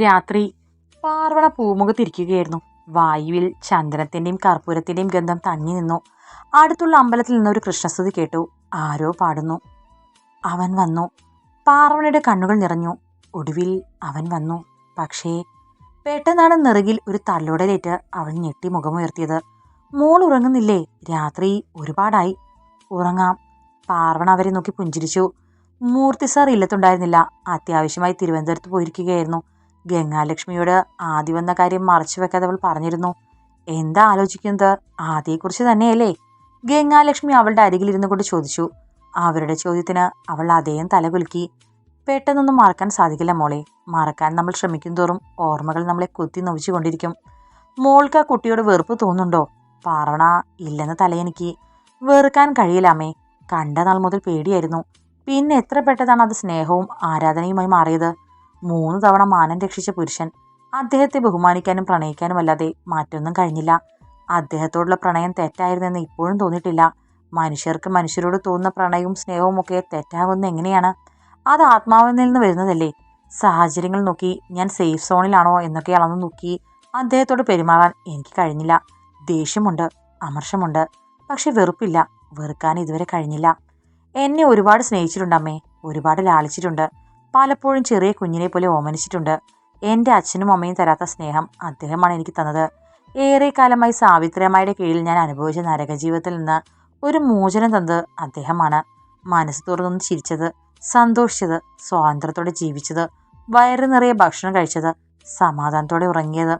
രാത്രി പാർവണ പൂമുഖത്തിരിക്കുകയായിരുന്നു. വായുവിൽ ചന്ദനത്തിന്റെയും കർപ്പൂരത്തിന്റെയും ഗന്ധം തങ്ങി നിന്നു. അടുത്തുള്ള അമ്പലത്തിൽ നിന്ന് ഒരു കൃഷ്ണസ്തുതി കേട്ടു. ആരോ പാടുന്നു. അവൻ വന്നു. പാർവണയുടെ കണ്ണുകൾ നിറഞ്ഞു. ഒടുവിൽ അവൻ വന്നു. പക്ഷേ പെട്ടെന്നാണ് നെറുകിൽ ഒരു തള്ളോടലേറ്റ് അവൾ ഞെട്ടി മുഖമുയർത്തിയത്. മോൾ ഉറങ്ങുന്നില്ലേ? രാത്രി ഒരുപാടായി. ഉറങ്ങാം. പാർവണ അവരെ നോക്കി പുഞ്ചിരിച്ചു. മൂർത്തി സാർ ഇല്ലത്തുണ്ടായിരുന്നില്ല. അത്യാവശ്യമായി തിരുവനന്തപുരത്ത് പോയിരിക്കുകയായിരുന്നു. ഗംഗാലക്ഷ്മിയോട് ആദി വന്ന കാര്യം മറച്ചു വെക്കാതെ അവൾ പറഞ്ഞിരുന്നു. എന്താ ആലോചിക്കുന്നത്? ആദ്യയെക്കുറിച്ച് തന്നെയല്ലേ? ഗംഗാലക്ഷ്മി അവളുടെ അരികിലിരുന്നു കൊണ്ട് ചോദിച്ചു. അവരുടെ ചോദ്യത്തിന് അവൾ അദ്ദേഹം തലകുലുക്കി. പെട്ടെന്നൊന്നും മറക്കാൻ സാധിക്കില്ല മോളെ. മറക്കാൻ നമ്മൾ ശ്രമിക്കും തോറും ഓർമ്മകൾ നമ്മളെ കുത്തി നോവിച്ചുകൊണ്ടിരിക്കും മോൾക്ക് ആ കുട്ടിയോട് വെറുപ്പ് തോന്നുന്നുണ്ടോ? പാർവണ ഇല്ലെന്ന് തലയെനിക്ക്. വെറുക്കാൻ കഴിയില്ലാമേ കണ്ട നാൾ മുതൽ പേടിയായിരുന്നു. പിന്നെ എത്ര പെട്ടതാണ് അത് സ്നേഹവും ആരാധനയുമായി മാറിയത്? മൂന്ന് തവണ മാനം രക്ഷിച്ച പുരുഷൻ അദ്ദേഹത്തെ ബഹുമാനിക്കാനും പ്രണയിക്കാനും അല്ലാതെ മറ്റൊന്നും കഴിഞ്ഞില്ല. അദ്ദേഹത്തോടുള്ള പ്രണയം തെറ്റായിരുന്നെന്ന് ഇപ്പോഴും തോന്നിയിട്ടില്ല. മനുഷ്യർക്ക് മനുഷ്യരോട് തോന്നുന്ന പ്രണയവും സ്നേഹവും ഒക്കെ തെറ്റാകുന്ന എങ്ങനെയാണ്? അത് ആത്മാവിൽ നിന്ന് വരുന്നതല്ലേ? സാഹചര്യങ്ങൾ നോക്കി ഞാൻ സേഫ് സോണിലാണോ എന്നൊക്കെ അളന്ന് നോക്കി അദ്ദേഹത്തോട് പെരുമാറാൻ എനിക്ക് കഴിഞ്ഞില്ല. ദേഷ്യമുണ്ട് അമർഷമുണ്ട്. പക്ഷെ വെറുപ്പില്ല വെറുക്കാൻ ഇതുവരെ കഴിഞ്ഞില്ല. എന്നെ ഒരുപാട് സ്നേഹിച്ചിട്ടുണ്ട് അമ്മേ ഒരുപാട് ലാളിച്ചിട്ടുണ്ട്. പലപ്പോഴും ചെറിയ കുഞ്ഞിനെ പോലെ ഓമനിച്ചിട്ടുണ്ട്. എന്റെ അച്ഛനും അമ്മയും തരാത്ത സ്നേഹം അദ്ദേഹമാണ് എനിക്ക് തന്നത്. ഏറെക്കാലമായി സാവിത്രിയമ്മയുടെ കീഴിൽ ഞാൻ അനുഭവിച്ച നരകജീവിതത്തിൽ നിന്ന് ഒരു മോചനം തന്നത് അദ്ദേഹമാണ്. മനസ്സ് തുറന്നൊന്ന് ചിരിച്ചത് സന്തോഷിച്ചത് സ്വാതന്ത്ര്യത്തോടെ ജീവിച്ചത് വയറ് നിറയെ ഭക്ഷണം കഴിച്ചത് സമാധാനത്തോടെ ഉറങ്ങിയത്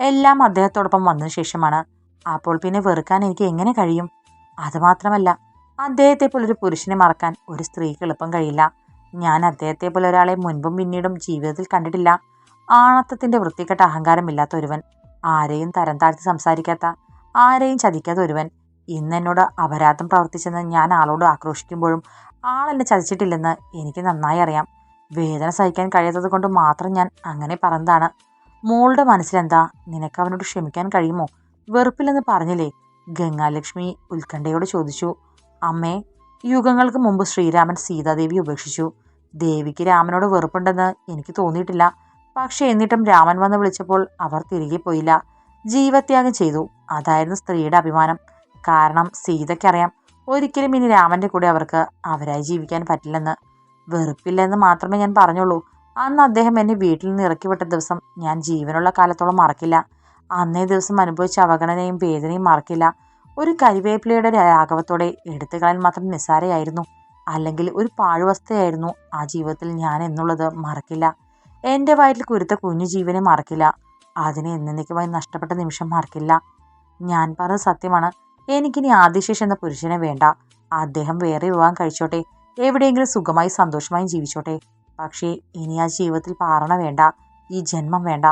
എല്ലാം അദ്ദേഹത്തോടൊപ്പം വന്നതിന് ശേഷമാണ്. അപ്പോൾ പിന്നെ വെറുക്കാൻ എനിക്ക് എങ്ങനെ കഴിയും? അതുമാത്രമല്ല അദ്ദേഹത്തെ പോലൊരു പുരുഷനെ മറക്കാൻ ഒരു സ്ത്രീക്ക് എളുപ്പം കഴിയില്ല. ഞാൻ അദ്ദേഹത്തെ പോലെ ഒരാളെ മുൻപും പിന്നീടും ജീവിതത്തിൽ കണ്ടിട്ടില്ല. ആണത്തത്തിന്റെ വൃത്തികെട്ട അഹങ്കാരമില്ലാത്ത ഒരുവൻ. ആരെയും തരം താഴ്ത്തി സംസാരിക്കാത്ത ആരെയും ചതിക്കാത്ത ഒരുവൻ. ഇന്ന് എന്നോട് അപരാധം പ്രവർത്തിച്ചെന്ന് ഞാൻ ആളോട് ആക്രോശിക്കുമ്പോഴും ആളെന്നെ ചതിച്ചിട്ടില്ലെന്ന് എനിക്ക് നന്നായി അറിയാം. വേദന സഹിക്കാൻ കഴിയാത്തത് കൊണ്ട് മാത്രം ഞാൻ അങ്ങനെ പറഞ്ഞതാണ്. മോളുടെ മനസ്സിലെന്താ? നിനക്ക് അവനോട് ക്ഷമിക്കാൻ കഴിയുമോ? വെറുപ്പില്ലെന്ന് പറഞ്ഞില്ലേ? ഗംഗാലക്ഷ്മി ഉത്കണ്ഠയോട് ചോദിച്ചു. അമ്മേ യുഗങ്ങൾക്ക് മുമ്പ് ശ്രീരാമൻ സീതാദേവി ഉപേക്ഷിച്ചു. ദേവിക്ക് രാമനോട് വെറുപ്പുണ്ടെന്ന് എനിക്ക് തോന്നിയിട്ടില്ല. പക്ഷെ എന്നിട്ടും രാമൻ വന്ന് വിളിച്ചപ്പോൾ അവർ തിരികെ പോയില്ല. ജീവത്യാഗം ചെയ്തു. അതായിരുന്നു സ്ത്രീയുടെ അഭിമാനം. കാരണം സീതയ്ക്കറിയാം ഒരിക്കലും ഇനി രാമന്റെ കൂടെ അവർക്ക് അവരായി ജീവിക്കാൻ പറ്റില്ലെന്ന്. വെറുപ്പില്ലെന്ന് മാത്രമേ ഞാൻ പറഞ്ഞുള്ളൂ. അന്ന് അദ്ദേഹം എന്നെ വീട്ടിൽ നിന്ന് ഇറക്കി വിട്ട ദിവസം ഞാൻ ജീവനുള്ള കാലത്തോളം മറക്കില്ല. അന്നേ ദിവസം അനുഭവിച്ച അവഗണനയും വേദനയും മറക്കില്ല. ഒരു കരിവേപ്പിലയുടെ രാഘവത്തോടെ എടുത്തുകളാൻ മാത്രം നിസ്സാരയായിരുന്നു. അല്ലെങ്കിൽ ഒരു പാഴ്വസ്ഥയായിരുന്നു ആ ജീവിതത്തിൽ ഞാൻ എന്നുള്ളത് മറക്കില്ല. എന്റെ വയറ്റിൽ കുരുത്ത കുഞ്ഞു ജീവനെ മറക്കില്ല. അതിനെ എന്നേക്കുമായി നഷ്ടപ്പെട്ട നിമിഷം മറക്കില്ല. ഞാൻ പറഞ്ഞത് സത്യമാണ്. എനിക്കിനി ആദിശേഷ് എന്ന പുരുഷനെ വേണ്ട. അദ്ദേഹം വേറെ വിവാഹം കഴിച്ചോട്ടെ. എവിടെയെങ്കിലും സുഖമായി സന്തോഷമായും ജീവിച്ചോട്ടെ. പക്ഷേ ഇനി ആ ജീവിതത്തിൽ പാറണ വേണ്ട. ഈ ജന്മം വേണ്ട.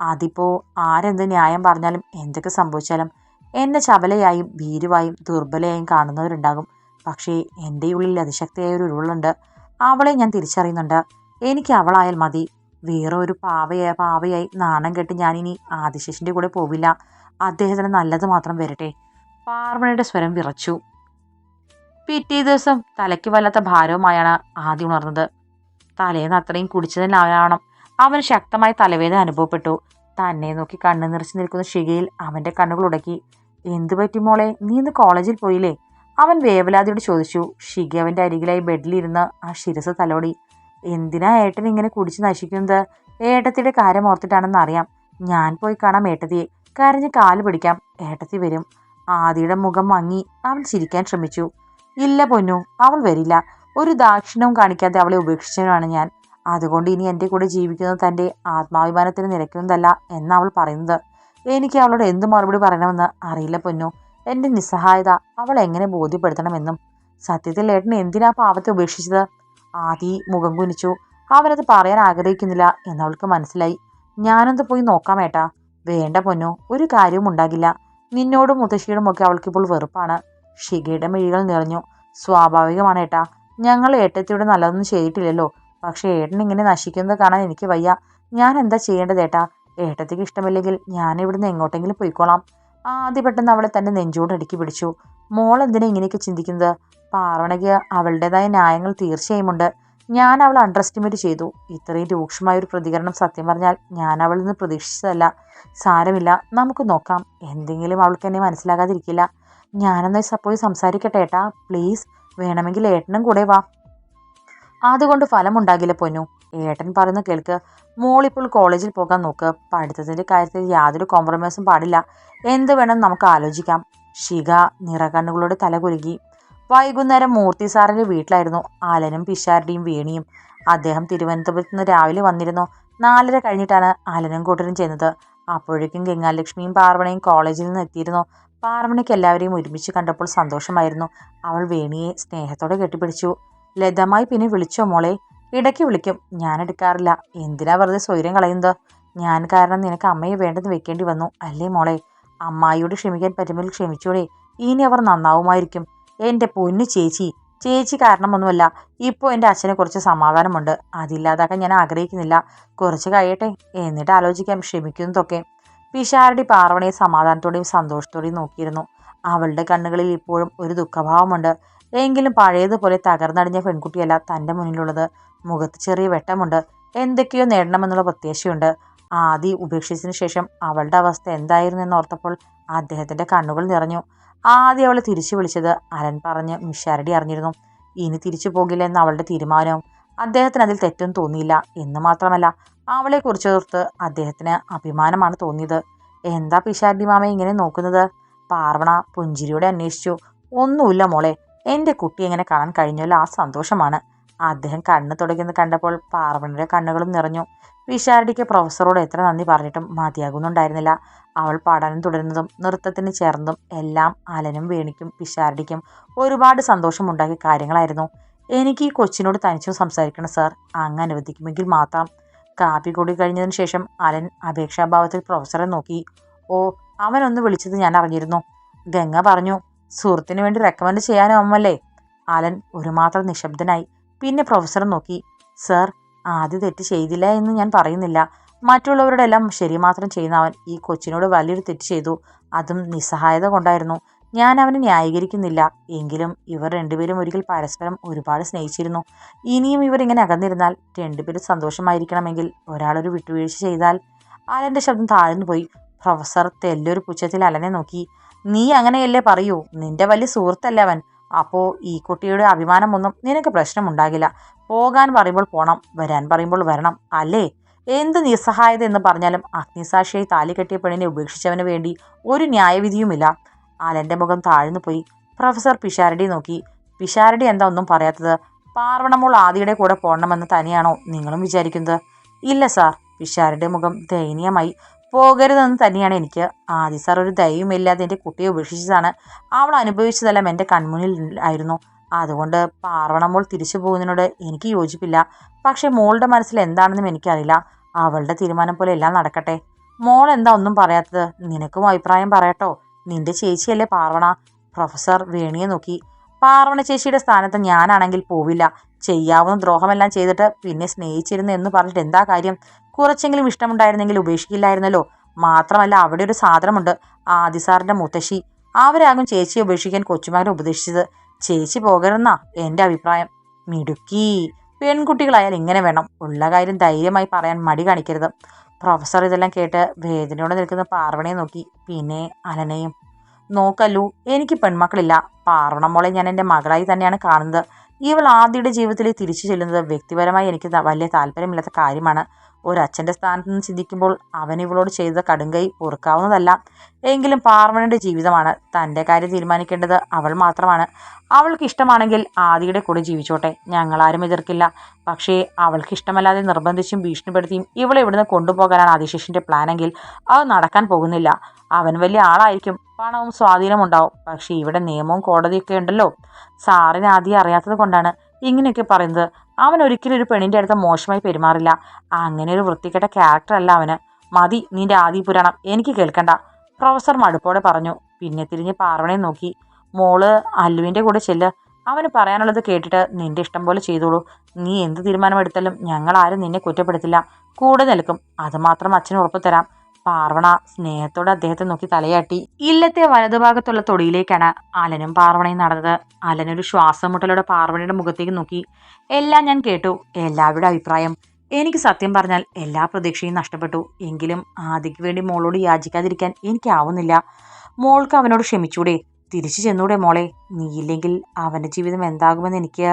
അതിപ്പോ ആരെന്ത് ന്യായം പറഞ്ഞാലും എന്തൊക്കെ സംഭവിച്ചാലും എന്നെ ചപലയായും ഭീരുവായും ദുർബലയായും കാണുന്നവരുണ്ടാകും. പക്ഷേ എന്റെ ഉള്ളിൽ അതിശക്തിയായ ഒരു ഉരുളുണ്ട്. അവളെ ഞാൻ തിരിച്ചറിയുന്നുണ്ട്. എനിക്ക് അവളായാൽ മതി. വേറെ ഒരു പാവയായ പാവയായി നാണം കെട്ട് ഞാനിനി ആദിശേഷിന്റെ കൂടെ പോവില്ല. അദ്ദേഹത്തിന് നല്ലത് മാത്രം വരട്ടെ. പാർവണയുടെ സ്വരം വിറച്ചു. പിറ്റേ ദിവസം തലയ്ക്ക് വല്ലാത്ത ഭാരവുമായാണ് ആദ്യം ഉണർന്നത്. തലേന്ന് അത്രയും കുടിച്ചതിനാവണം. അവന് ശക്തമായ തലവേദന അനുഭവപ്പെട്ടു. തന്നെ നോക്കി കണ്ണു നിറച്ചു നിൽക്കുന്ന ഷികയിൽ അവന്റെ കണ്ണുകൾ ഉടക്കി. എന്തു പറ്റി മോളെ? നീ ഇന്ന് കോളേജിൽ പോയില്ലേ? അവൻ വേവലാതിയോട് ചോദിച്ചു. ഷിക അവന്റെ അരികിലായി ബെഡിലിരുന്ന് ആ ശിരസ തലോടി. എന്തിനാ ഏട്ടൻ ഇങ്ങനെ കുടിച്ച് നശിക്കുന്നത്? ഏട്ടത്തിയുടെ കാര്യം ഓർത്തിട്ടാണെന്ന് അറിയാം. ഞാൻ പോയി കാണാം ഏട്ടത്തിയെ. കരഞ്ഞ് കാൽ പിടിക്കാം. ഏട്ടത്തി വരും. ആദിയുടെ മുഖം മങ്ങി അവൻ ചിരിക്കാൻ ശ്രമിച്ചു. ഇല്ല പൊന്നു അവൾ വരില്ല. ഒരു ദാക്ഷിണ്യവും കാണിക്കാതെ അവളെ ഉപേക്ഷിച്ചവനാണ് ഞാൻ. അതുകൊണ്ട് ഇനി എന്റെ കൂടെ ജീവിക്കുന്നത് തന്റെ ആത്മാഭിമാനത്തിന് നിരക്കുന്നതല്ല എന്ന് അവൾ പറയുന്നത്. എനിക്ക് അവളോട് എന്ത് മറുപടി പറയണമെന്ന് അറിയില്ല പൊന്നു. എന്റെ നിസ്സഹായത അവൾ എങ്ങനെ ബോധ്യപ്പെടുത്തണമെന്നും. സത്യത്തിൽ ഏട്ടൻ എന്തിനാ പാവത്തെ ഉപേക്ഷിച്ചത്? ആദി മുഖം കുനിച്ചു. അവനത് പറയാൻ ആഗ്രഹിക്കുന്നില്ല എന്നവൾക്ക് മനസ്സിലായി. ഞാനൊന്ന് പോയി നോക്കാം ഏട്ടാ? വേണ്ട പൊന്നു ഒരു കാര്യവും ഉണ്ടാകില്ല. നിന്നോടും മുത്തശ്ശിയോടും ഒക്കെ അവൾക്കിപ്പോൾ വെറുപ്പാണ്. ഷികയുടെ മിഴികൾ നിറഞ്ഞു. സ്വാഭാവികമാണ് ഏട്ടാ. ഞങ്ങൾ ഏട്ടത്തിയോട് നല്ലതൊന്നും ചെയ്തിട്ടില്ലല്ലോ. പക്ഷേ ഏട്ടൻ ഇങ്ങനെ നശിക്കുന്നത് കാണാൻ എനിക്ക് വയ്യ. ഞാൻ എന്താ ചെയ്യേണ്ടത് ഏട്ടാ? ഏട്ടത്തിക്ക് ഇഷ്ടമില്ലെങ്കിൽ ഞാൻ ഇവിടുന്ന് എങ്ങോട്ടെങ്കിലും പോയിക്കോളാം. ആദ്യ പെട്ടെന്ന് അവളെ തന്നെ നെഞ്ചോട് അടുക്കി പിടിച്ചു. മോൾ എന്തിനാ ഇങ്ങനെയൊക്കെ ചിന്തിക്കുന്നത്? പാർവണയ്ക്ക് അവളുടേതായ ന്യായങ്ങൾ തീർച്ചയായും ഉണ്ട്. ഞാൻ അവൾ അണ്ടർ എസ്റ്റിമേറ്റ് ചെയ്തു. ഇത്രയും രൂക്ഷമായ ഒരു പ്രതികരണം സത്യം പറഞ്ഞാൽ ഞാൻ അവളിൽ നിന്ന് പ്രതീക്ഷിച്ചതല്ല. സാരമില്ല നമുക്ക് നോക്കാം. എന്തെങ്കിലും അവൾക്ക് എന്നെ മനസ്സിലാകാതിരിക്കില്ല. ഞാനെന്നായി സപ്പോസ് സംസാരിക്കട്ടെ ഏട്ടാ? പ്ലീസ് വേണമെങ്കിൽ ഏട്ടനും കൂടെ വാ. അതുകൊണ്ട് ഫലമുണ്ടാകില്ല പൊന്നു. ഏട്ടൻ പറയുന്ന കേൾക്ക്. മോളിപ്പോൾ കോളേജിൽ പോകാൻ നോക്ക്. പഠിത്തത്തിന്റെ കാര്യത്തിൽ യാതൊരു കോംപ്രമൈസും പാടില്ല. എന്ത് വേണം നമുക്ക് ആലോചിക്കാം. ഷിക നിറകണ്ണുകളോട് തലകുലുകി വൈകുന്നേരം മൂർത്തി സാറിന്റെ വീട്ടിലായിരുന്നു. ആലനും പിഷാരുടെയും വീണിയും. അദ്ദേഹം തിരുവനന്തപുരത്ത് നിന്ന് രാവിലെ വന്നിരുന്നു. നാലര കഴിഞ്ഞിട്ടാണ് ആലനും കൂട്ടരും ചെന്നത്. അപ്പോഴേക്കും ഗംഗാലക്ഷ്മിയും പാർവണയും കോളേജിൽ നിന്ന് എത്തിയിരുന്നു. പാർവണിക്ക് എല്ലാവരെയും ഒരുമിച്ച് കണ്ടപ്പോൾ സന്തോഷമായിരുന്നു. അവൾ വേണിയെ സ്നേഹത്തോടെ കെട്ടിപ്പിടിച്ചു. ലതമായി പിന്നെ വിളിച്ചോ മോളെ? ഇടയ്ക്ക് വിളിക്കും. ഞാൻ എടുക്കാറില്ല. എന്തിനാ വെറുതെ സ്വൈര്യം കളയുന്നത്? ഞാൻ കാരണം നിനക്ക് അമ്മയെ വേണ്ടെന്ന് വെക്കേണ്ടി വന്നു അല്ലേ മോളെ? അമ്മായിയോട് ക്ഷമിക്കാൻ പറ്റുമെങ്കിൽ ക്ഷമിച്ചോടെ. ഇനി അവർ നന്നാവുമായിരിക്കും. എന്റെ പൊന്നു ചേച്ചി. ചേച്ചി കാരണമൊന്നുമല്ല. ഇപ്പോൾ എന്റെ അച്ഛനെ കുറച്ച് സമാധാനമുണ്ട്. അതില്ലാതാക്കാൻ ഞാൻ ആഗ്രഹിക്കുന്നില്ല. കുറച്ച് കഴിയട്ടെ. എന്നിട്ട് ആലോചിക്കാം. ക്ഷമിക്കുന്നതൊക്കെ. പിഷാരടി പാർവണയെ സമാധാനത്തോടെയും സന്തോഷത്തോടെയും നോക്കിയിരുന്നു. അവളുടെ കണ്ണുകളിൽ ഇപ്പോഴും ഒരു ദുഃഖഭാവമുണ്ട്. എങ്കിലും പഴയതുപോലെ തകർന്നടിഞ്ഞ പെൺകുട്ടിയല്ല തന്റെ മുന്നിലുള്ളത്. മുഖത്ത് ചെറിയ വെട്ടമുണ്ട്. എന്തൊക്കെയോ നേടണമെന്നുള്ള പ്രത്യാശയുണ്ട്. ആദി ഉപേക്ഷിച്ചതിന് ശേഷം അവളുടെ അവസ്ഥ എന്തായിരുന്നു എന്നോർത്തപ്പോൾ അദ്ദേഹത്തിന്റെ കണ്ണുകൾ നിറഞ്ഞു. ആദ്യം അവളെ തിരിച്ചു വിളിച്ചത് അരൻ പറഞ്ഞ് മിഷാരടി അറിഞ്ഞിരുന്നു. ഇനി തിരിച്ചു പോകില്ല എന്ന അവളുടെ തീരുമാനവും അദ്ദേഹത്തിന് അതിൽ തെറ്റും തോന്നിയില്ല എന്ന് മാത്രമല്ല അവളെക്കുറിച്ചോർത്ത് അദ്ദേഹത്തിന് അഭിമാനമാണ് തോന്നിയത്. എന്താ പിഷാരടി മാമ ഇങ്ങനെ നോക്കുന്നത്? പാർവണ പുഞ്ചിരിയോടെ അന്വേഷിച്ചു. ഒന്നുമില്ല മോളെ എന്റെ കുട്ടി എങ്ങനെ കാണാൻ കഴിഞ്ഞല്ലോ ആ സന്തോഷമാണ്. അദ്ദേഹം കണ്ണ് തുടങ്ങിയെന്ന് കണ്ടപ്പോൾ പാർവണിയുടെ കണ്ണുകളും നിറഞ്ഞു. വിശാരടിക്ക് പ്രൊഫസറോട് എത്ര നന്ദി പറഞ്ഞിട്ടും മതിയാകുന്നുണ്ടായിരുന്നില്ല. അവൾ പഠനം തുടരുന്നതും നൃത്തത്തിന് ചേർന്നതും എല്ലാം അലനും വേണിക്കും വിശാരടിക്കും ഒരുപാട് സന്തോഷമുണ്ടാക്കിയ കാര്യങ്ങളായിരുന്നു. എനിക്ക് ഈ കൊച്ചിനോട് തനിച്ചും സംസാരിക്കണം സാർ. അങ്ങ് അനുവദിക്കുമെങ്കിൽ മാത്രം. കാപ്പി കൂടി കഴിഞ്ഞതിന് ശേഷം അലൻ അപേക്ഷാഭാവത്തിൽ പ്രൊഫസറെ നോക്കി. ഓ അവനൊന്ന് വിളിച്ചത് ഞാൻ അറിഞ്ഞിരുന്നു. ഗംഗ പറഞ്ഞു സുഹൃത്തിന് വേണ്ടി റെക്കമെൻഡ് ചെയ്യാനാവുമല്ലേ അലൻ ഒരു മാത്രം നിശബ്ദനായി. പിന്നെ പ്രൊഫസറെ നോക്കി സർ ആദ്യ തെറ്റ് ചെയ്തില്ല എന്ന് ഞാൻ പറയുന്നില്ല. മറ്റുള്ളവരുടെ എല്ലാം ശരി മാത്രം ചെയ്യുന്ന അവൻ ഈ കൊച്ചിനോട് വലിയൊരു തെറ്റ് ചെയ്തു. അതും നിസ്സഹായത കൊണ്ടായിരുന്നു. ഞാൻ അവനെ ന്യായീകരിക്കുന്നില്ല. എങ്കിലും ഇവർ രണ്ടുപേരും ഒരിക്കൽ പരസ്പരം ഒരുപാട് സ്നേഹിച്ചിരുന്നു. ഇനിയും ഇവർ ഇങ്ങനെ അകന്നിരുന്നാൽ രണ്ടുപേരും സന്തോഷമായിരിക്കണമെങ്കിൽ ഒരാളൊരു വിട്ടുവീഴ്ച ചെയ്താൽ. ആലന്റെ ശബ്ദം താഴ്ന്നു പോയി പ്രൊഫസർ തെല്ലൊരു പുച്ഛത്തിൽ അലനെ നോക്കി. നീ അങ്ങനെയല്ലേ പറയൂ? നിന്റെ വലിയ സുഹൃത്തല്ലേ അവൻ. അപ്പോൾ ഈ കുട്ടിയുടെ അഭിമാനമൊന്നും നിനക്ക് പ്രശ്നമുണ്ടാകില്ല. പോകാൻ പറയുമ്പോൾ പോണം വരാൻ പറയുമ്പോൾ വരണം അല്ലേ? എന്ത് നിസ്സഹായത എന്ന് പറഞ്ഞാലും അഗ്നിസാക്ഷിയായി താലി കെട്ടിയ പെണ്ണിനെ ഉപേക്ഷിച്ചവന് വേണ്ടി ഒരു ന്യായവിധിയുമില്ല. ആലന്റെ മുഖം താഴ്ന്നു പോയി. പ്രൊഫസർ പിഷാരടി നോക്കി. പിഷാരടി എന്താ ഒന്നും പറയാത്തത്? പാർവണമോൾ ആദിയുടെ കൂടെ പോകണമെന്ന് തന്നെയാണോ നിങ്ങളും വിചാരിക്കുന്നത്? ഇല്ല സാർ. പിഷാരടി മുഖം ദയനീയമായി പോകരുതെന്ന് തന്നെയാണ് എനിക്ക് ആദി സാർ ഒരു ദയവുമില്ലാതെ എന്റെ കുട്ടിയെ ഉപേക്ഷിച്ചതാണ്. അവൾ അനുഭവിച്ചതെല്ലാം എന്റെ കൺമുന്നിൽ ആയിരുന്നു. അതുകൊണ്ട് പാർവണമോൾ തിരിച്ചു പോകുന്നതിനോട് എനിക്ക് യോജിപ്പില്ല. പക്ഷേ മോളുടെ മനസ്സിൽ എന്താണെന്നും എനിക്കറിയില്ല. അവളുടെ തീരുമാനം പോലെ എല്ലാം നടക്കട്ടെ. മോൾ എന്താ ഒന്നും പറയാത്തത്? നിനക്കും അഭിപ്രായം പറയട്ടോ. നിന്റെ ചേച്ചിയല്ലേ പാർവണ. പ്രൊഫസർ വേണിയെ നോക്കി. പാർവണ സ്ഥാനത്ത് ഞാനാണെങ്കിൽ പോവില്ല. ചെയ്യാവുന്ന ദ്രോഹമെല്ലാം ചെയ്തിട്ട് പിന്നെ സ്നേഹിച്ചിരുന്നു എന്ന് പറഞ്ഞിട്ട് എന്താ കാര്യം? കുറച്ചെങ്കിലും ഇഷ്ടമുണ്ടായിരുന്നെങ്കിൽ ഉപേക്ഷിക്കില്ലായിരുന്നല്ലോ. മാത്രമല്ല അവിടെ ഒരു സാധനമുണ്ട്. ആദിസാറിന്റെ മുത്തശ്ശി. അവരാകും ചേച്ചിയെ ഉപേക്ഷിക്കാൻ കൊച്ചുമകനെ ഉപദേശിച്ചത്. ചേച്ചി പോകരുതെന്നാ എന്റെ അഭിപ്രായം. മിടുക്കി. പെൺകുട്ടികളായാൽ ഇങ്ങനെ വേണം. ഉള്ള കാര്യം ധൈര്യമായി പറയാൻ മടി കാണിക്കരുത്. പ്രൊഫസർ ഇതെല്ലാം കേട്ട് വേദനയോടെ നിൽക്കുന്ന പാർവണയെ നോക്കി. പിന്നെ അലനെയും നോക്കല്ലു എനിക്ക് പെൺമക്കളില്ല. പാർവണ മോളെ ഞാൻ എന്റെ മകളായി തന്നെയാണ് കാണുന്നത്. ഇവൾ ആദ്യയുടെ ജീവിതത്തിൽ തിരിച്ചു ചെല്ലുന്നത് വ്യക്തിപരമായി എനിക്ക് വലിയ താല്പര്യമില്ലാത്ത കാര്യമാണ്. ഒരച്ഛന്റെ സ്ഥാനത്ത് നിന്ന് ചിന്തിക്കുമ്പോൾ അവൻ ഇവളോട് ചെയ്ത കടുങ്കൈ പൊറുക്കാവുന്നതല്ല. എങ്കിലും പാർവണയുടെ ജീവിതമാണ്. തന്റെ കാര്യം തീരുമാനിക്കേണ്ടത് അവൾ മാത്രമാണ്. അവൾക്ക് ഇഷ്ടമാണെങ്കിൽ ആദിയുടെ കൂടെ ജീവിച്ചോട്ടെ. ഞങ്ങളാരും എതിർക്കില്ല. പക്ഷേ അവൾക്ക് ഇഷ്ടമല്ലാതെ നിർബന്ധിച്ചും ഭീഷണിപ്പെടുത്തിയും ഇവളെ ഇവിടുന്ന് കൊണ്ടുപോകാനാണ് ആദിശേഷിന്റെ പ്ലാനെങ്കിൽ അത് നടക്കാൻ പോകുന്നില്ല. അവൻ വലിയ ആളായിരിക്കും. പണവും സ്വാധീനവും ഉണ്ടാവും പക്ഷേ ഇവിടെ നിയമവും കോടതിയൊക്കെ ഉണ്ടല്ലോ. സാറിന് ആദ്യം അറിയാത്തത് കൊണ്ടാണ് ഇങ്ങനെയൊക്കെ പറയുന്നത്. അവൻ ഒരിക്കലും ഒരു പെണ്ണിന്റെ അടുത്ത് മോശമായി പെരുമാറില്ല. അങ്ങനെ ഒരു വൃത്തികെട്ട ക്യാരക്ടർ അല്ല അവന്. മതി നിന്റെ ആദി പുരാണം എനിക്ക് കേൾക്കണ്ട. പ്രൊഫസർ മടുപ്പോടെ പറഞ്ഞു. പിന്നെ തിരിഞ്ഞ് പാർവണയെ നോക്കി. മോൾ അല്ലുവിന്റെ കൂടെ ചെല്ല്. അവന് പറയാനുള്ളത് കേട്ടിട്ട് നിന്റെ ഇഷ്ടം പോലെ ചെയ്തോളൂ. നീ എന്ത് തീരുമാനമെടുത്താലും ഞങ്ങൾ ആരും നിന്നെ കുറ്റപ്പെടുത്തില്ല. കൂടെ നിൽക്കും. അതുമാത്രം അച്ഛന് ഉറപ്പ് തരാം. പാർവണ സ്നേഹത്തോടെ അദ്ദേഹത്തെ നോക്കി തലയാട്ടി. ഇല്ലത്തെ വലതുഭാഗത്തുള്ള തൊടിയിലേക്കാണ് അലനും പാർവണയും നടന്നത്. അലനൊരു ശ്വാസം മുട്ടലോടെ പാർവണയുടെ മുഖത്തേക്ക് നോക്കി. എല്ലാം ഞാൻ കേട്ടു. എല്ലാവരുടെ അഭിപ്രായം. എനിക്ക് സത്യം പറഞ്ഞാൽ എല്ലാ പ്രതീക്ഷയും നഷ്ടപ്പെട്ടു. എങ്കിലും ആദിക്ക് വേണ്ടി മോളോട് യാചിക്കാതിരിക്കാൻ എനിക്കാവുന്നില്ല. മോൾക്ക് അവനോട് ക്ഷമിച്ചൂടെ. തിരിച്ചു ചെന്നൂടെ മോളെ. നീ ഇല്ലെങ്കിൽ അവന്റെ ജീവിതം എന്താകുമെന്ന് എനിക്ക്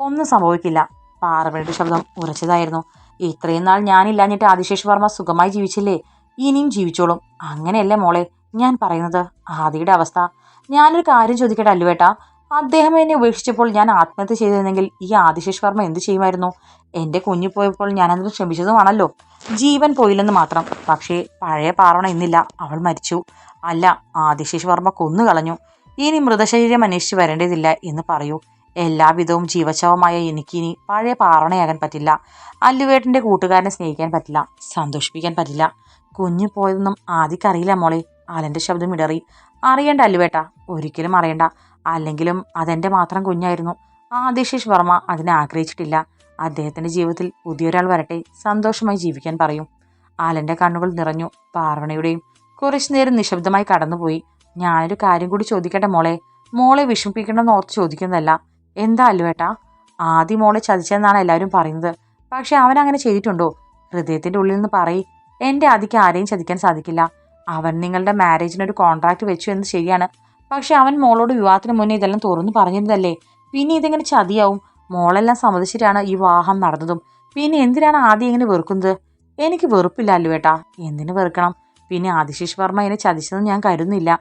ഒന്നും സംഭവിക്കില്ല. പാർവണയുടെ ശബ്ദം ഉറച്ചതായിരുന്നു. ഇത്രയും നാൾ ഞാനില്ലാഞ്ഞിട്ട് ആദിശേഷ് വർമ്മ സുഖമായി ജീവിച്ചില്ലേ? ഇനിയും ജീവിച്ചോളും. അങ്ങനെയല്ലേ മോളെ? ഞാൻ പറയുന്നത് ആദിയുടെ അവസ്ഥ. ഞാനൊരു കാര്യം ചോദിക്കട്ടെ അല്ലുവേട്ടാ? അദ്ദേഹം എന്നെ ഉപേക്ഷിച്ചപ്പോൾ ഞാൻ ആത്മഹത്യ ചെയ്തിരുന്നെങ്കിൽ ഈ ആദിശേഷ് വർമ്മ എന്ത് ചെയ്യുമായിരുന്നു? എന്റെ കുഞ്ഞു പോയപ്പോൾ ഞാനതിന് ക്ഷമിച്ചതുമാണല്ലോ. ജീവൻ പോയില്ലെന്ന് മാത്രം. പക്ഷേ പഴയ പാർവണ ഇന്നില്ല. അവൾ മരിച്ചു. അല്ല ആദിശേഷ് വർമ്മ കൊന്നു കളഞ്ഞു ഇനി മൃതശരീരം അന്വേഷിച്ച് വരേണ്ടതില്ല എന്ന് പറയൂ. എല്ലാവിധവും ജീവശവമായ എനിക്കിനി പഴയ പാറണയാകാൻ പറ്റില്ല. അല്ലുവേട്ടന്റെ കൂട്ടുകാരനെ സ്നേഹിക്കാൻ പറ്റില്ല. സന്തോഷിപ്പിക്കാൻ പറ്റില്ല. കുഞ്ഞു പോയതൊന്നും ആദ്യക്കറിയില്ല മോളെ. അലന്റെ ശബ്ദം ഇടറി. അറിയണ്ട അല്ലുവേട്ട. ഒരിക്കലും അറിയണ്ട. അല്ലെങ്കിലും അതെന്റെ മാത്രം കുഞ്ഞായിരുന്നു. ആദിശേഷ് വർമ്മ അതിനെ ആഗ്രഹിച്ചിട്ടില്ല. അദ്ദേഹത്തിന്റെ ജീവിതത്തിൽ പുതിയൊരാൾ വരട്ടെ. സന്തോഷമായി ജീവിക്കാൻ പറയും. ആലന്റെ കണ്ണുകൾ നിറഞ്ഞു. പാർവണയുടെയും കുറച്ചു നേരം നിശബ്ദമായി കടന്നുപോയി. ഞാനൊരു കാര്യം കൂടി ചോദിക്കട്ടെ മോളെ? മോളെ വിഷമിപ്പിക്കണമെന്ന് ഓർത്ത് ചോദിക്കുന്നതല്ല. എന്താ അല്ലുവേട്ടാ? ആദ്യം മോളെ ചതിച്ചെന്നാണ് എല്ലാവരും പറയുന്നത്. പക്ഷെ അവൻ അങ്ങനെ ചെയ്തിട്ടുണ്ടോ? ഹൃദയത്തിന്റെ ഉള്ളിൽ നിന്ന് പറയ്. എന്റെ ആദിക്ക് ആരെയും ചതിക്കാൻ സാധിക്കില്ല. അവൻ നിങ്ങളുടെ മാരേജിന് ഒരു കോൺട്രാക്ട് വെച്ചു എന്ന് ശരിയാണ്. പക്ഷെ അവൻ മോളോട് വിവാഹത്തിന് മുന്നേ ഇതെല്ലാം തുറന്നു പറഞ്ഞിരുന്നതല്ലേ? പിന്നെ ഇതെങ്ങനെ ചതിയാവും? മോളെല്ലാം സമ്മതിച്ചിട്ടാണ് ഈ വിവാഹം നടന്നതും. പിന്നെ എന്തിനാണ് ആദ്യം ഇങ്ങനെ വെറുക്കുന്നത്? എനിക്ക് വെറുപ്പില്ല അല്ലുവേട്ടാ എന്തിനു വെറുക്കണം? പിന്നെ ആദിശേഷ് വർമ്മ എന്നെ ചതിച്ചതെന്ന് ഞാൻ കരുതുന്നില്ല.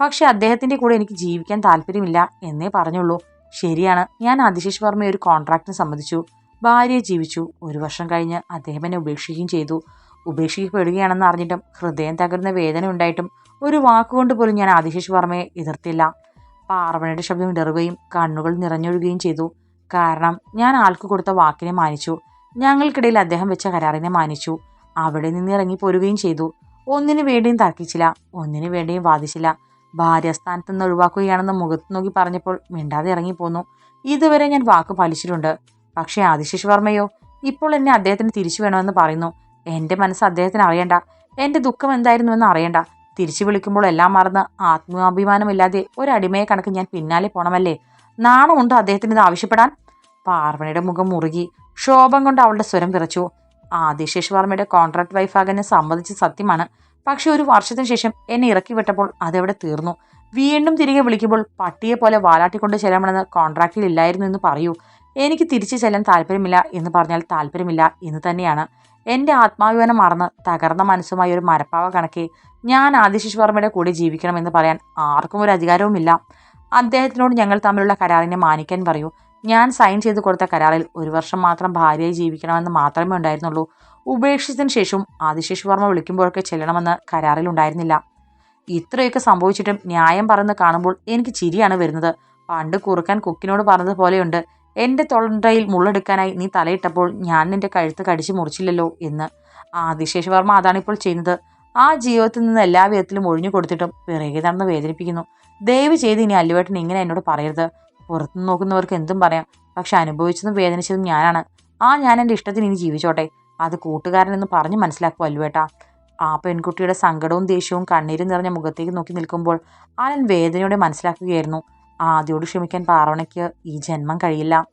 പക്ഷെ അദ്ദേഹത്തിന്റെ കൂടെ എനിക്ക് ജീവിക്കാൻ താല്പര്യമില്ല എന്നേ പറഞ്ഞുള്ളൂ. ശരിയാണ്. ഞാൻ ആദിശേഷ് വർമ്മയെ ഒരു കോൺട്രാക്റ്റിന് സമ്മതിച്ചു. ഭാര്യയെ ജീവിച്ചു. ഒരു വർഷം കഴിഞ്ഞ് അദ്ദേഹം എന്നെ ഉപേക്ഷിക്കുകയും ചെയ്തു. ഉപേക്ഷിക്കപ്പെടുകയാണെന്ന് അറിഞ്ഞിട്ടും ഹൃദയം തകർന്ന വേദന ഉണ്ടായിട്ടും ഒരു വാക്കുകൊണ്ട് പോലും ഞാൻ ആദിശേഷ് വർമ്മയെ എതിർത്തില്ല. പാർവണയുടെ ശബ്ദം ഇടറുകയും കണ്ണുകൾ നിറഞ്ഞൊഴുകുകയും ചെയ്തു. കാരണം ഞാൻ ആൾക്ക് കൊടുത്ത വാക്കിനെ മാനിച്ചു. ഞങ്ങൾക്കിടയിൽ അദ്ദേഹം വെച്ച കരാറിനെ മാനിച്ചു. അവിടെ നിന്ന് ഇറങ്ങി പോരുകയും ചെയ്തു. ഒന്നിനു വേണ്ടിയും തർക്കിച്ചില്ല. ഒന്നിനു വേണ്ടിയും വാദിച്ചില്ല. ഭാര്യസ്ഥാനത്ത് നിന്ന് ഒഴിവാക്കുകയാണെന്ന് മുഖത്ത് നോക്കി പറഞ്ഞപ്പോൾ മിണ്ടാതെ ഇറങ്ങിപ്പോന്നു ഇതുവരെ ഞാൻ വാക്ക് പാലിച്ചിട്ടുണ്ട്. പക്ഷേ ആദിശേഷ് വർമ്മയോ ഇപ്പോൾ എന്നെ അദ്ദേഹത്തിന് തിരിച്ചു വേണമെന്ന് പറയുന്നു. എന്റെ മനസ്സ് അദ്ദേഹത്തിന് അറിയണ്ട. എന്റെ ദുഃഖം എന്തായിരുന്നു എന്ന് അറിയണ്ട. തിരിച്ചു വിളിക്കുമ്പോൾ എല്ലാം മറന്ന് ആത്മാഭിമാനമില്ലാതെ ഒരടിമയെ കണക്ക് ഞാൻ പിന്നാലെ പോണമല്ലേ? നാണമുണ്ടോ അദ്ദേഹത്തിന് ഇത് ആവശ്യപ്പെടാൻ? പാർവണിയുടെ മുഖം മുറുകി. ക്ഷോഭം കൊണ്ട് അവളുടെ സ്വരം വിറച്ചു. ആദിശേഷ് വർമ്മയുടെ കോൺട്രാക്ട് വൈഫാകാൻ സംബന്ധിച്ച് സത്യമാണ്. പക്ഷെ ഒരു വർഷത്തിന് ശേഷം എന്നെ ഇറക്കി വിട്ടപ്പോൾ അതെവിടെ തീർന്നു? വീണ്ടും തിരികെ വിളിക്കുമ്പോൾ പട്ടിയെ പോലെ വാലാട്ടിക്കൊണ്ട് ചെല്ലണമെന്ന് കോൺട്രാക്റ്റിൽ ഇല്ലായിരുന്നു എന്ന് പറയൂ. എനിക്ക് തിരിച്ചു ചെല്ലാൻ താല്പര്യമില്ല എന്ന് പറഞ്ഞാൽ താല്പര്യമില്ല എന്ന് തന്നെയാണ്. എന്റെ ആത്മാഭിമാനം മറന്ന് തകർന്ന മനസ്സുമായി ഒരു മരപ്പാവ കണക്കി ഞാൻ ആദിശിഷ് വർമ്മയുടെ കൂടെ ജീവിക്കണമെന്ന് പറയാൻ ആർക്കും ഒരു അധികാരവുമില്ല. അദ്ദേഹത്തിനോട് ഞങ്ങൾ തമ്മിലുള്ള കരാറിനെ മാനിക്കാൻ പറയൂ. ഞാൻ സൈൻ ചെയ്ത് കൊടുത്ത കരാറിൽ ഒരു വർഷം മാത്രം ഭാര്യയായി ജീവിക്കണമെന്ന് മാത്രമേ ഉണ്ടായിരുന്നുള്ളൂ. ഉപേക്ഷിച്ചതിന് ശേഷവും ആദിശേഷ് വർമ്മ വിളിക്കുമ്പോഴൊക്കെ ചെല്ലണമെന്ന് കരാറിൽ ഉണ്ടായിരുന്നില്ല. ഇത്രയൊക്കെ സംഭവിച്ചിട്ടും ന്യായം പറഞ്ഞ് കാണുമ്പോൾ എനിക്ക് ചിരിയാണ് വരുന്നത്. പണ്ട് കുറുക്കാൻ കുക്കിനോട് പറഞ്ഞതുപോലെയുണ്ട് എന്റെ തൊണ്ടയിൽ മുള്ളെടുക്കാനായി നീ തലയിട്ടപ്പോൾ ഞാൻ നിന്റെ കഴുത്ത് കടിച്ചു മുറിച്ചില്ലല്ലോ എന്ന് ആദിശേഷ് വർമ്മ അതാണിപ്പോൾ ചെയ്യുന്നത്. ആ ജീവിതത്തിൽ നിന്ന് എല്ലാ വിധത്തിലും ഒഴിഞ്ഞു കൊടുത്തിട്ടും പിറകെ നടന്ന് വേദനിപ്പിക്കുന്നു. ദയവ് ചെയ്ത് ഇനി അല്ലുവേട്ടൻ ഇങ്ങനെ എന്നോട് പറയരുത്. പുറത്തു നോക്കുന്നവർക്ക് എന്തും പറയാം. പക്ഷെ അനുഭവിച്ചതും വേദനിച്ചതും ഞാനാണ്. ആ ഞാൻ എന്റെ ഇഷ്ടത്തിന് ഇനി ജീവിച്ചോട്ടെ. അത് കൂട്ടുകാരനെന്ന് പറഞ്ഞ് മനസ്സിലാക്കും അല്ലുവേട്ട. ആ പെൺകുട്ടിയുടെ സങ്കടവും ദേഷ്യവും കണ്ണീരും നിറഞ്ഞ മുഖത്തേക്ക് നോക്കി നിൽക്കുമ്പോൾ ആനൻ വേദനയോടെ മനസ്സിലാക്കുകയായിരുന്നു. ആദ്യോട് ക്ഷമിക്കാൻ പാർവണയ്ക്ക് ഈ ജന്മം കഴിയില്ല.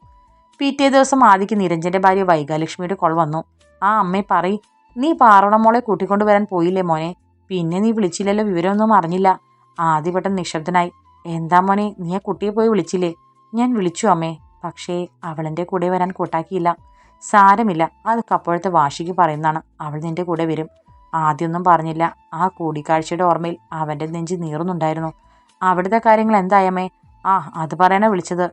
പിറ്റേ ദിവസം ആദിക്ക് നിരഞ്ജന്റെ ഭാര്യ വൈകാലക്ഷ്മിയുടെ കോൾ വന്നു. ആ അമ്മയെ പറയ് നീ പാർവണ മോളെ കൂട്ടിക്കൊണ്ടു വരാൻ പോയില്ലേ മോനെ? പിന്നെ നീ വിളിച്ചില്ലല്ലോ വിവരമൊന്നും അറിഞ്ഞില്ല. ആദ്യവട്ടം നിശബ്ദനായി എന്താ മോനെ നീ ആ കുട്ടിയെ പോയി വിളിച്ചില്ലേ? ഞാൻ വിളിച്ചു അമ്മേ പക്ഷേ അവളെന്റെ കൂടെ വരാൻ കൂട്ടാക്കിയില്ല. സാരമില്ല അതൊക്കെ അപ്പോഴത്തെ വാശിക്ക് പറയുന്നതാണ്. അവൾ നിന്റെ കൂടെ വരും. ആദ്യമൊന്നും പറഞ്ഞില്ല. ആ കൂടിക്കാഴ്ചയുടെ ഓർമ്മയിൽ അവന്റെ നെഞ്ച് നീറുന്നുണ്ടായിരുന്നു. അവിടുത്തെ കാര്യങ്ങൾ എന്തായമേ ആ അത് പറയാനാ വിളിച്ചത്.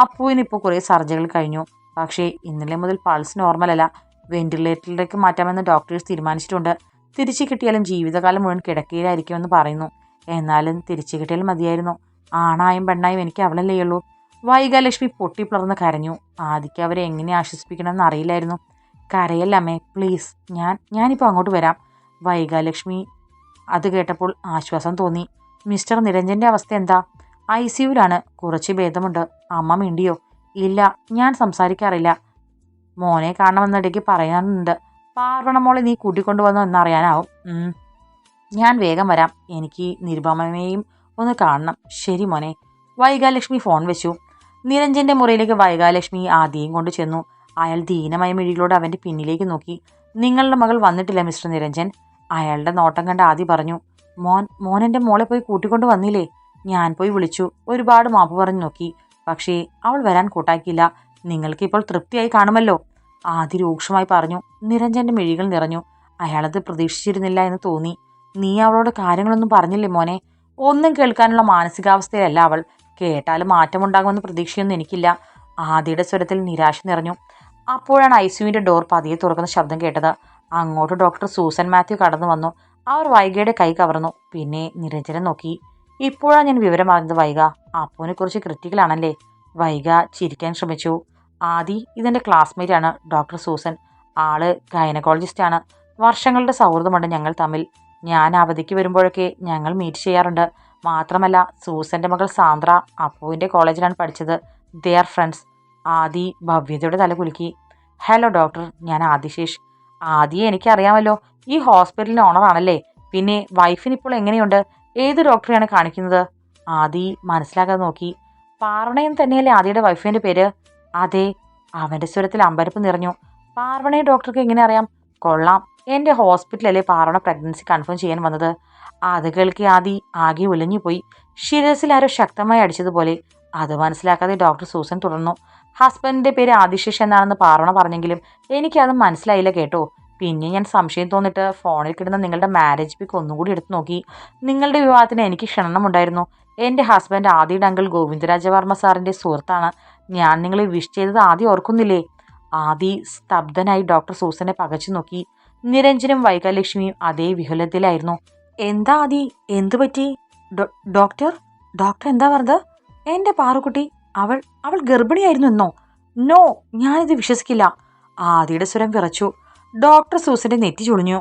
അപ്പുവിന് ഇപ്പോൾ കുറേ സർജറികൾ കഴിഞ്ഞു. പക്ഷേ ഇന്നലെ മുതൽ പൾസ് നോർമലല്ല വെന്റിലേറ്ററിലേക്ക് മാറ്റാമെന്ന് ഡോക്ടേഴ്സ് തീരുമാനിച്ചിട്ടുണ്ട്. തിരിച്ചു കിട്ടിയാലും ജീവിതകാലം മുഴുവൻ കിടക്കയിലായിരിക്കുമെന്ന് പറയുന്നു. എന്നാലും തിരിച്ചു കിട്ടിയാൽ മതിയായിരുന്നു. ആണായും പെണ്ണായും എനിക്ക് അവളല്ലേ ഉള്ളൂ. വൈകാലക്ഷ്മി പൊട്ടിപ്പിളർന്ന് കരഞ്ഞു. ആദിക്ക് അവരെ എങ്ങനെ ആശ്വസിപ്പിക്കണമെന്ന് അറിയില്ലായിരുന്നു. കരയല്ലമ്മേ പ്ലീസ് ഞാൻ ഞാനിപ്പോൾ അങ്ങോട്ട് വരാം. വൈകാലക്ഷ്മി അത് കേട്ടപ്പോൾ ആശ്വാസം തോന്നി. മിസ്റ്റർ നിരഞ്ജന്റെ അവസ്ഥ എന്താ? ഐ സിയുലാണ് കുറച്ച് ഭേദമുണ്ട്. അമ്മ മിണ്ടിയോ? ഇല്ല ഞാൻ സംസാരിക്കാറില്ല. മോനെ കാണണമെന്നിടയ്ക്ക് പറയാനുണ്ട്. പാർവണ മോളെ നീ കൂട്ടിക്കൊണ്ടുവന്നോ എന്നറിയാനാവും. ഞാൻ വേഗം വരാം. എനിക്ക് നിരുപമയെയും ഒന്ന് കാണണം. ശരി മോനെ. വൈകാലക്ഷ്മി ഫോൺ വെച്ചു. നിരഞ്ജന്റെ മുറിയിലേക്ക് വൈകാലക്ഷ്മി ആദ്യം കൊണ്ട് ചെന്നു. അയാൾ ദീനമായ മിഴികളോട് അവന്റെ പിന്നിലേക്ക് നോക്കി. നിങ്ങളുടെ മകൾ വന്നിട്ടില്ല മിസ്റ്റർ നിരഞ്ജൻ. അയാളുടെ നോട്ടം കണ്ട് ആദി പറഞ്ഞു. മോൻ എന്റെ മോളെ പോയി കൂട്ടിക്കൊണ്ട് വന്നില്ലേ? ഞാൻ പോയി വിളിച്ചു. ഒരുപാട് മാപ്പ് പറഞ്ഞു നോക്കി. പക്ഷേ അവൾ വരാൻ കൂട്ടാക്കിയില്ല. നിങ്ങൾക്ക് ഇപ്പോൾ തൃപ്തിയായി കാണുമല്ലോ. ആദി രൂക്ഷമായി പറഞ്ഞു. നിരഞ്ജന്റെ മിഴികൾ നിറഞ്ഞു. അയാളത് പ്രതീക്ഷിച്ചിരുന്നില്ല എന്ന് തോന്നി. നീ അവളോട് കാര്യങ്ങളൊന്നും പറഞ്ഞില്ലേ മോനെ? ഒന്നും കേൾക്കാനുള്ള മാനസികാവസ്ഥയിലല്ല അവൾ. കേട്ടാലും മാറ്റമുണ്ടാകുമെന്ന് പ്രതീക്ഷയൊന്നും എനിക്കില്ല. ആദിയുടെ സ്വരത്തിൽ നിരാശ നിറഞ്ഞു. അപ്പോഴാണ് ഐ സിയുവിന്റെ ഡോർ പതിയെ തുറക്കുന്ന ശബ്ദം കേട്ടത്. അങ്ങോട്ട് ഡോക്ടർ സൂസൻ മാത്യു കടന്നു വന്നു. അവർ വൈഗയുടെ കൈ കവർന്നു. പിന്നെ നിരഞ്ജനെ നോക്കി. ഇപ്പോഴാണ് ഞാൻ വിവരം വൈക അപ്പുവിനെ കുറിച്ച് ക്രിറ്റിക്കലാണല്ലേ വൈക ചിരിക്കാൻ ശ്രമിച്ചു. ആദി ഇതെന്റെ ക്ലാസ്മേറ്റ് ആണ് ഡോക്ടർ സൂസൻ. ആൾ ഗൈനക്കോളജിസ്റ്റ് ആണ്. വർഷങ്ങളുടെ സൗഹൃദമുണ്ട് ഞങ്ങൾ തമ്മിൽ. ഞാൻ അവധിക്ക് വരുമ്പോഴൊക്കെ ഞങ്ങൾ മീറ്റ് ചെയ്യാറുണ്ട്. മാത്രമല്ല സൂസന്റെ മകൾ സാന്ദ്ര അപ്പുവിന്റെ കോളേജിലാണ് പഠിച്ചത്. ദേ ഫ്രണ്ട്സ് ആദി ഭവ്യതയുടെ തല കുലുക്കി. ഹലോ ഡോക്ടർ ഞാൻ ആദിശേഷ് ആദിയെ എനിക്കറിയാമല്ലോ. ഈ ഹോസ്പിറ്റലിന് ഓണറാണല്ലേ പിന്നെ വൈഫിന് ഇപ്പോൾ എങ്ങനെയുണ്ട്? ഏത് ഡോക്ടറെയാണ് കാണിക്കുന്നത്? ആദി മനസ്സിലാക്കാതെ നോക്കി. പാർവണയം തന്നെയല്ലേ ആദിയുടെ വൈഫിന്റെ പേര്? അതെ അവന്റെ സ്വരത്തിൽ അമ്പരപ്പ് നിറഞ്ഞു. പാർവണയെ ഡോക്ടർക്ക് എങ്ങനെ അറിയാം? കൊള്ളാം. എന്റെ ഹോസ്പിറ്റലല്ലേ പാർവണ പ്രഗ്നൻസി കൺഫേം ചെയ്യാൻ വന്നത്? അത് കേൾക്കി ആദി ആകെ ഉലഞ്ഞുപോയി ശിരസിൽ ആരോ ശക്തമായി അടിച്ചതുപോലെ. അത് മനസ്സിലാക്കാതെ ഡോക്ടർ സൂസൻ തുടർന്നു. ഹസ്ബൻഡിന്റെ പേര് ആദിശേഷ് എന്നാണെന്ന് പാർവണ പറഞ്ഞെങ്കിലും എനിക്കത് മനസ്സിലായില്ല കേട്ടോ. പിന്നെ ഞാൻ സംശയം തോന്നിട്ട് ഫോണിൽ കിടന്ന നിങ്ങളുടെ മാരേജ് പിക്ക് ഒന്നുകൂടി എടുത്തു നോക്കി. നിങ്ങളുടെ വിവാഹത്തിന് എനിക്ക് ക്ഷണമുണ്ടായിരുന്നു എന്റെ ഹസ്ബൻഡ് ആദിയുടെ അങ്കിൾ ഗോവിന്ദരാജവർമ്മ സാറിന്റെ സുഹൃത്താണ്. ഞാൻ നിങ്ങളെ വിഷ് ചെയ്തത് ആദ്യം ഓർക്കുന്നില്ലേ? ആദി സ്തബ്ധനായി ഡോക്ടർ സൂസനെ പകച്ചു നോക്കി. നിരഞ്ജനും വൈകാലക്ഷ്മിയും അതേ വിഹുലത്തിലായിരുന്നു. എന്താ ആദി? എന്തു പറ്റി? ഡോക്ടർ ഡോക്ടർ എന്താ പറഞ്ഞത്? എന്റെ പാറുക്കുട്ടി അവൾ അവൾ ഗർഭിണിയായിരുന്നു എന്നോ നോ ഞാനിത് വിശ്വസിക്കില്ല. ആദിയുടെ സ്വരം വിറച്ചു. ഡോക്ടർ സൂസന്റെ നെറ്റി ചുളിഞ്ഞു.